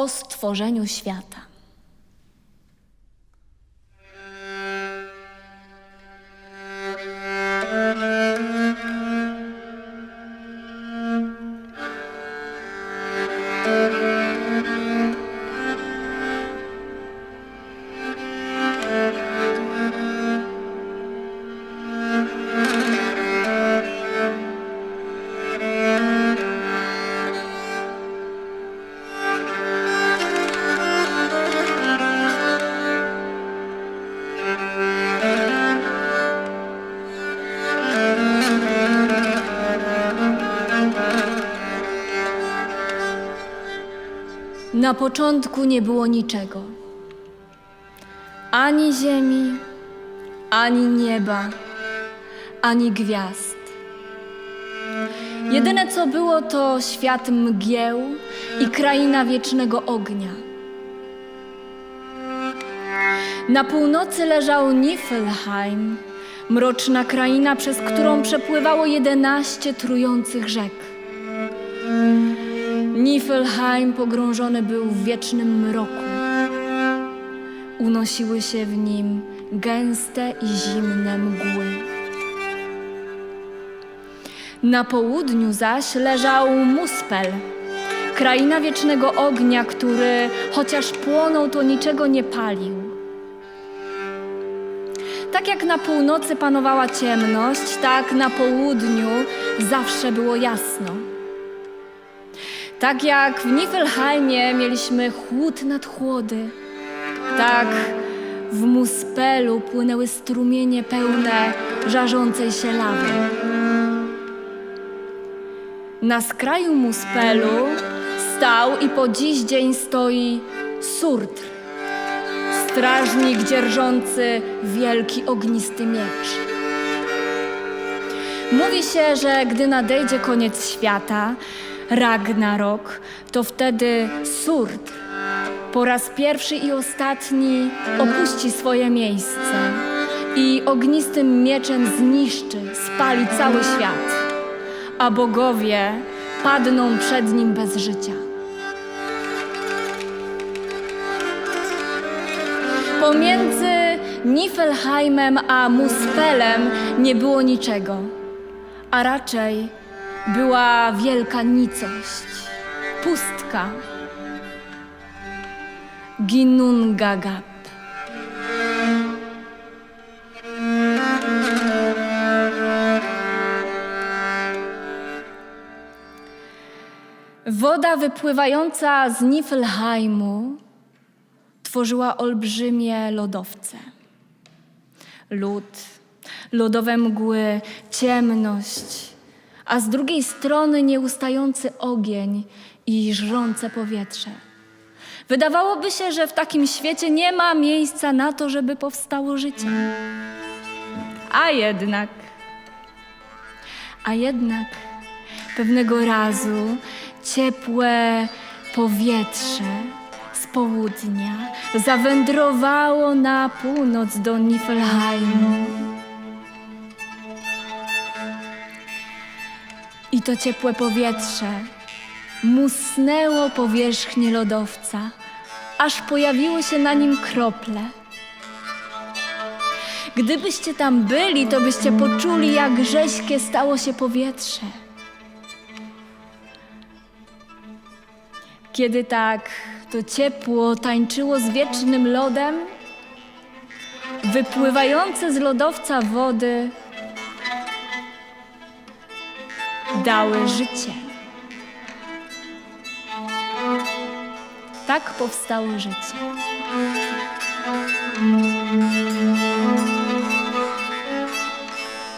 o stworzeniu świata. Na początku nie było niczego. Ani ziemi, ani nieba, ani gwiazd. Jedyne co było to świat mgieł i kraina wiecznego ognia. Na północy leżał Niflheim, mroczna kraina, przez którą przepływało jedenaście trujących rzek. Niflheim pogrążony był w wiecznym mroku. Unosiły się w nim gęste i zimne mgły. Na południu zaś leżał Muspel, kraina wiecznego ognia, który chociaż płonął, to niczego nie palił. Tak jak na północy panowała ciemność, tak na południu zawsze było jasno. Tak jak w Niflheimie mieliśmy chłód nad chłody, tak w Muspelu płynęły strumienie pełne żarzącej się lawy. Na skraju Muspelu stał i po dziś dzień stoi Surtr, strażnik dzierżący wielki ognisty miecz. Mówi się, że gdy nadejdzie koniec świata, Ragnarok, to wtedy Surtr po raz pierwszy i ostatni opuści swoje miejsce i ognistym mieczem zniszczy, spali cały świat, a bogowie padną przed nim bez życia. Pomiędzy Niflheimem a Muspelem nie było niczego, a raczej była wielka nicość, pustka. Ginnungagap. Woda wypływająca z Niflheimu tworzyła olbrzymie lodowce. Lód, lodowe mgły, ciemność, a z drugiej strony nieustający ogień i żrące powietrze. Wydawałoby się, że w takim świecie nie ma miejsca na to, żeby powstało życie. A jednak, a jednak pewnego razu ciepłe powietrze z południa zawędrowało na północ do Niflheimu. I to ciepłe powietrze musnęło powierzchnię lodowca, aż pojawiły się na nim krople. Gdybyście tam byli, to byście poczuli, jak rześkie stało się powietrze. Kiedy tak to ciepło tańczyło z wiecznym lodem, wypływające z lodowca wody dały życie. Tak powstało życie.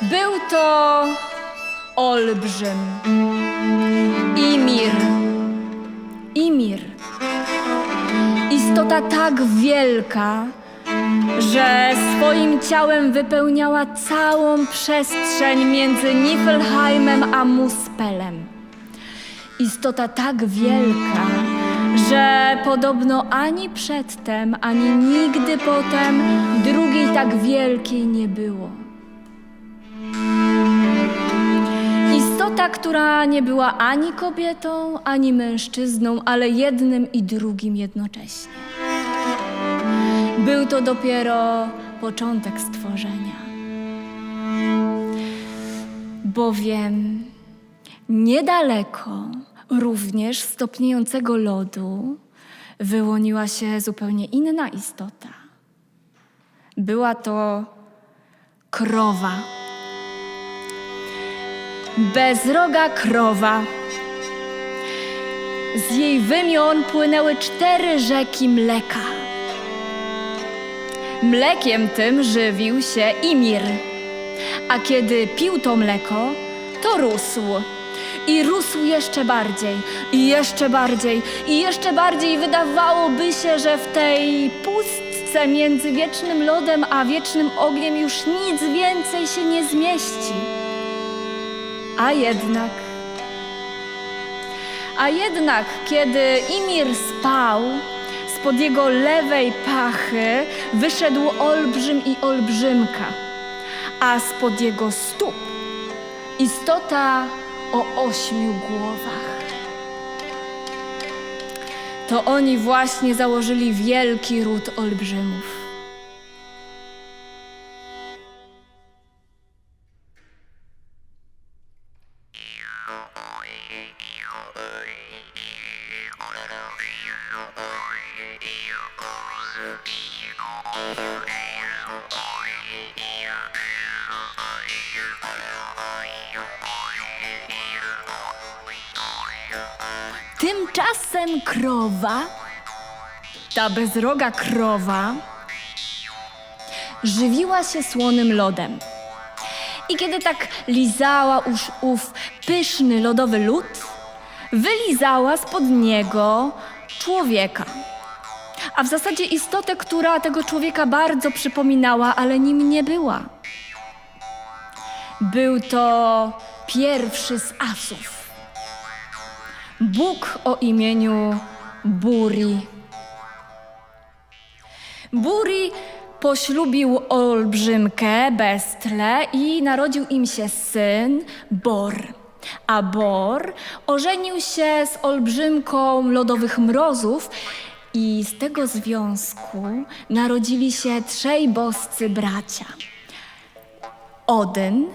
Był to olbrzym. Imir. Imir. Istota tak wielka, że swoim ciałem wypełniała całą przestrzeń między Niflheimem a Muspelem. Istota tak wielka, że podobno ani przedtem, ani nigdy potem drugiej tak wielkiej nie było. Istota która nie była ani kobietą, ani mężczyzną, ale jednym i drugim jednocześnie. Był to dopiero początek stworzenia. Bowiem niedaleko również stopniejącego lodu wyłoniła się zupełnie inna istota. Była to krowa. Bezroga krowa. Z jej wymion płynęły cztery rzeki mleka. Mlekiem tym żywił się Imir, a kiedy pił to mleko, to rósł. I rósł jeszcze bardziej, i jeszcze bardziej, i jeszcze bardziej. Wydawałoby się, że w tej pustce między wiecznym lodem a wiecznym ogniem już nic więcej się nie zmieści. A jednak, a jednak, kiedy Imir spał, spod jego lewej pachy wyszedł olbrzym i olbrzymka, a spod jego stóp istota o ośmiu głowach. To oni właśnie założyli wielki ród olbrzymów. Krowa, ta bezroga krowa, żywiła się słonym lodem. I kiedy tak lizała już ów pyszny lodowy lód, wylizała spod niego człowieka. A w zasadzie istotę, która tego człowieka bardzo przypominała, ale nim nie była. Był to pierwszy z asów. Bóg o imieniu Buri. Buri poślubił olbrzymkę Bestle i narodził im się syn Bor. A Bor ożenił się z olbrzymką lodowych mrozów i z tego związku narodzili się trzej boscy bracia. Odyn,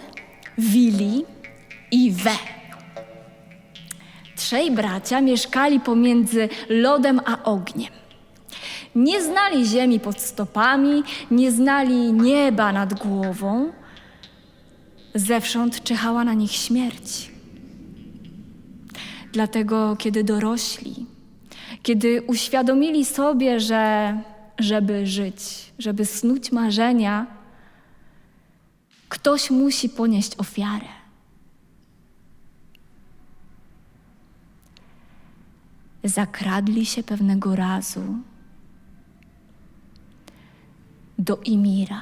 Wili i We. Trzej bracia mieszkali pomiędzy lodem a ogniem. Nie znali ziemi pod stopami, nie znali nieba nad głową. Zewsząd czyhała na nich śmierć. Dlatego, kiedy dorośli, kiedy uświadomili sobie, że żeby żyć, żeby snuć marzenia, ktoś musi ponieść ofiarę. Zakradli się pewnego razu do Imira,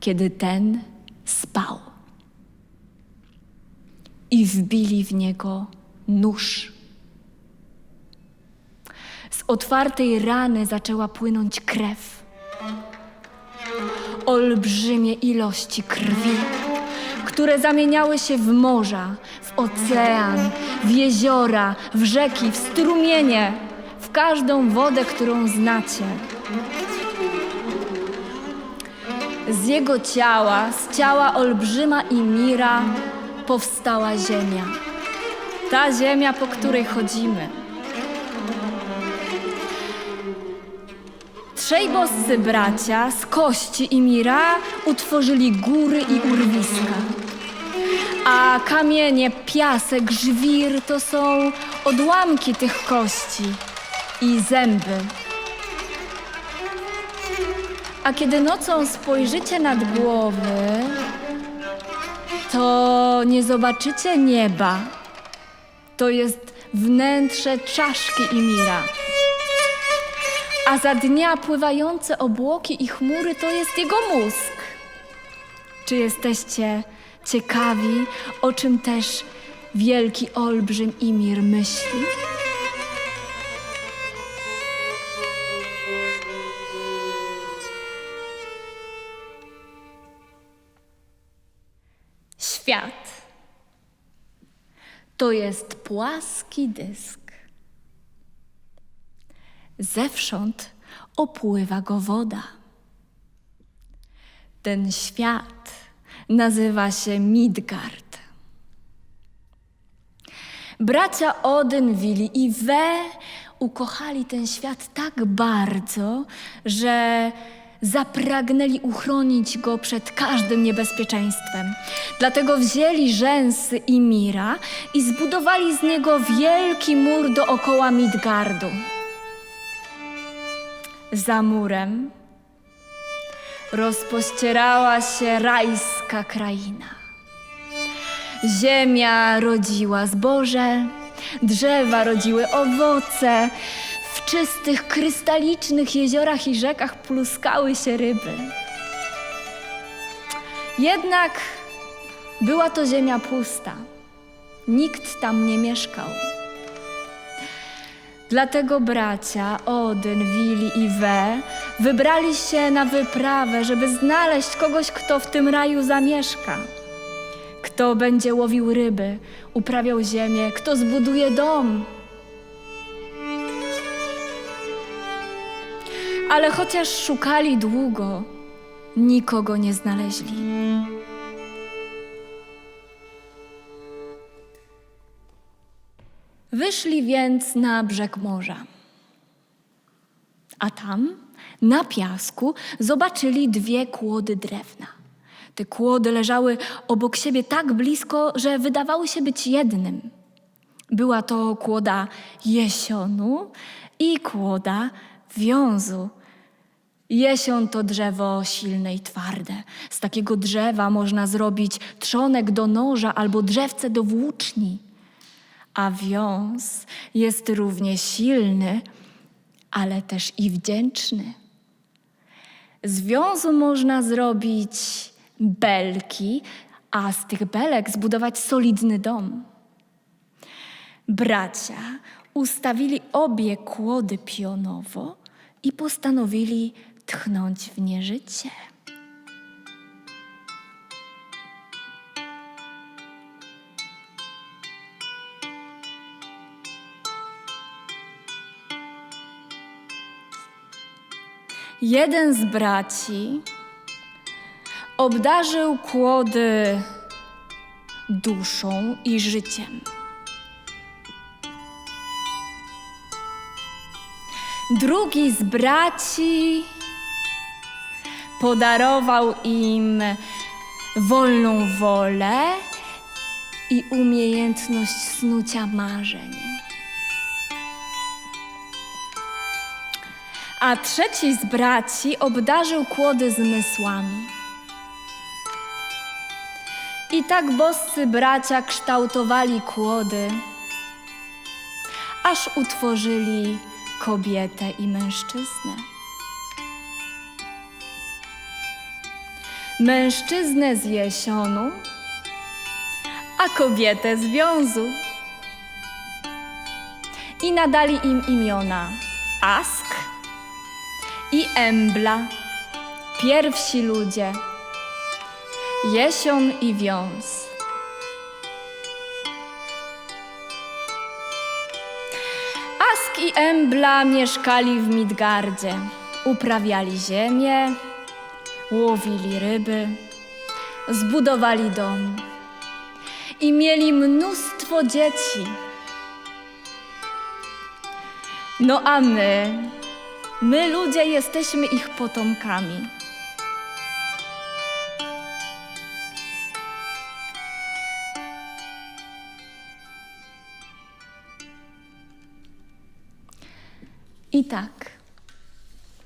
kiedy ten spał. I wbili w niego nóż. Z otwartej rany zaczęła płynąć krew. Olbrzymie ilości krwi, które zamieniały się w morza, w ocean, w jeziora, w rzeki, w strumienie, w każdą wodę, którą znacie. Z jego ciała, z ciała olbrzyma i mira, powstała ziemia. Ta ziemia, po której chodzimy. Trzej boscy bracia z kości i mira utworzyli góry i urwiska. A kamienie, piasek, żwir to są odłamki tych kości i zęby. A kiedy nocą spojrzycie nad głowy, to nie zobaczycie nieba. To jest wnętrze czaszki i mira. A za dnia pływające obłoki i chmury to jest jego mózg. Czy jesteście ciekawi, o czym też wielki olbrzym Imir myśli? Świat. to jest płaski dysk. Zewsząd opływa go woda. Ten świat nazywa się Midgard. Bracia Odyn, Wili i We ukochali ten świat tak bardzo, że zapragnęli uchronić go przed każdym niebezpieczeństwem. Dlatego wzięli rzęsy i mira i zbudowali z niego wielki mur dookoła Midgardu. Za murem rozpościerała się rajska kraina. Ziemia rodziła zboże, drzewa rodziły owoce, w czystych, krystalicznych jeziorach i rzekach pluskały się ryby. Jednak była to ziemia pusta. Nikt tam nie mieszkał. Dlatego bracia Odyn, Wili i We wybrali się na wyprawę, żeby znaleźć kogoś, kto w tym raju zamieszka. Kto będzie łowił ryby, uprawiał ziemię, kto zbuduje dom. Ale chociaż szukali długo, nikogo nie znaleźli. Wyszli więc na brzeg morza. A tam, na piasku, zobaczyli dwie kłody drewna. Te kłody leżały obok siebie tak blisko, że wydawały się być jednym. Była to kłoda jesionu i kłoda wiązu. Jesion to drzewo silne i twarde. Z takiego drzewa można zrobić trzonek do noża albo drzewce do włóczni. A wiąz jest równie silny, ale też i wdzięczny. Z wiązu można zrobić belki, a z tych belek zbudować solidny dom. Bracia ustawili obie kłody pionowo i postanowili tchnąć w nie życie. Jeden z braci obdarzył kłody duszą i życiem. Drugi z braci podarował im wolną wolę i umiejętność snucia marzeń. A trzeci z braci obdarzył kłody zmysłami. I tak boscy bracia kształtowali kłody, aż utworzyli kobietę i mężczyznę. Mężczyznę z jesionu, a kobietę z wiązu. I nadali im imiona Ask i Embla, pierwsi ludzie, jesion i wiąz. Ask i Embla mieszkali w Midgardzie, uprawiali ziemię, łowili ryby, zbudowali dom. I mieli mnóstwo dzieci. No a my, my ludzie jesteśmy ich potomkami. I tak,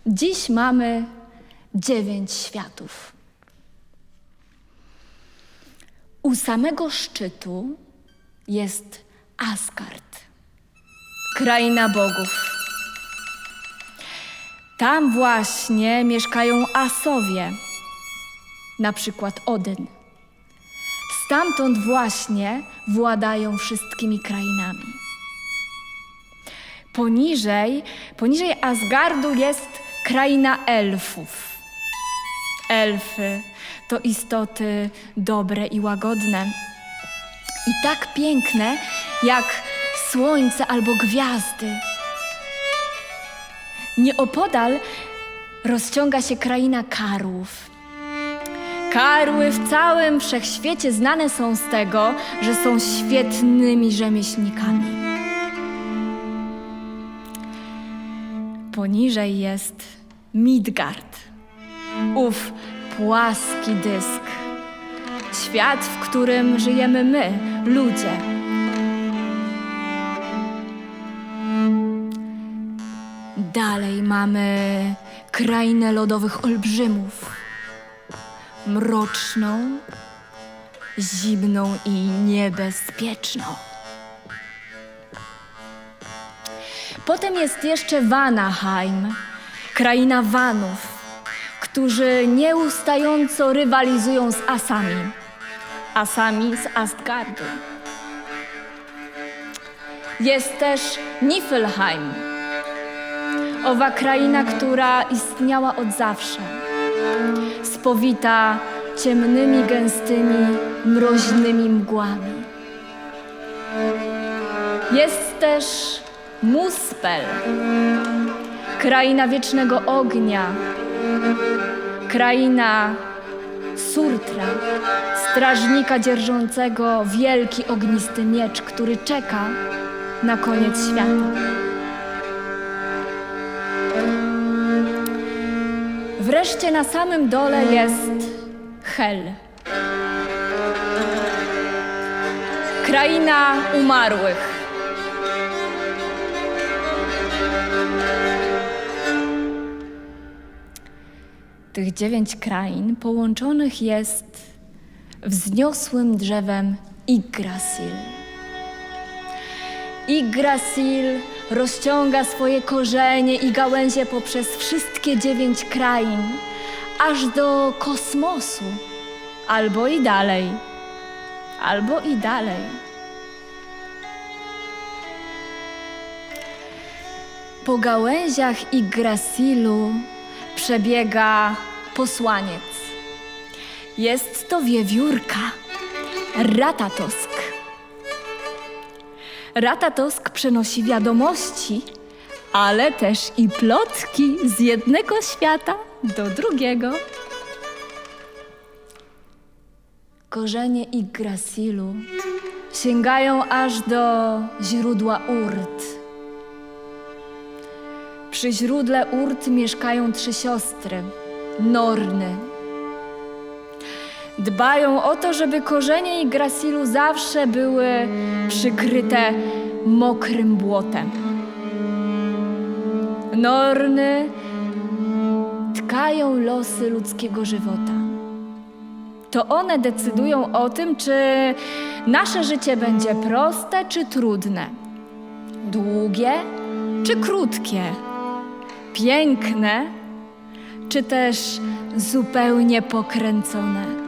dziś mamy dziewięć światów. U samego szczytu jest Asgard, kraina bogów. Tam właśnie mieszkają Asowie, na przykład Odyn. Stamtąd właśnie władają wszystkimi krainami. Poniżej, poniżej Asgardu jest kraina elfów. Elfy to istoty dobre i łagodne. i tak piękne jak słońce albo gwiazdy. Nieopodal rozciąga się kraina karłów. Karły w całym wszechświecie znane są z tego, że są świetnymi rzemieślnikami. Poniżej jest Midgard, ów płaski dysk. Świat, w którym żyjemy my, ludzie. Dalej mamy krainę lodowych olbrzymów. Mroczną, zimną i niebezpieczną. Potem jest jeszcze Vanaheim, kraina Vanów, którzy nieustająco rywalizują z Asami. Asami z Astgardu. Jest też Niflheim, owa kraina, która istniała od zawsze, spowita ciemnymi, gęstymi, mroźnymi mgłami. Jest też Muspel, kraina wiecznego ognia, kraina Surtra, strażnika dzierżącego wielki ognisty miecz, który czeka na koniec świata. Wreszcie na samym dole jest Hel. Kraina umarłych. Tych dziewięć krain połączonych jest wzniosłym drzewem Yggdrasil. Yggdrasil rozciąga swoje korzenie i gałęzie poprzez wszystkie dziewięć krain, aż do kosmosu, albo i dalej, albo i dalej. Po gałęziach Yggdrasilu przebiega posłaniec. Jest to wiewiórka, Ratatosk. Ratatosk przenosi wiadomości, ale też i plotki z jednego świata do drugiego. Korzenie Yggdrasilu sięgają aż do źródła Urt. Przy źródle Urt mieszkają trzy siostry, Norny. Dbają o to, żeby korzenie Yggdrasilu zawsze były przykryte mokrym błotem. Norny tkają losy ludzkiego żywota. To one decydują o tym, czy nasze życie będzie proste czy trudne, długie czy krótkie, piękne czy też zupełnie pokręcone.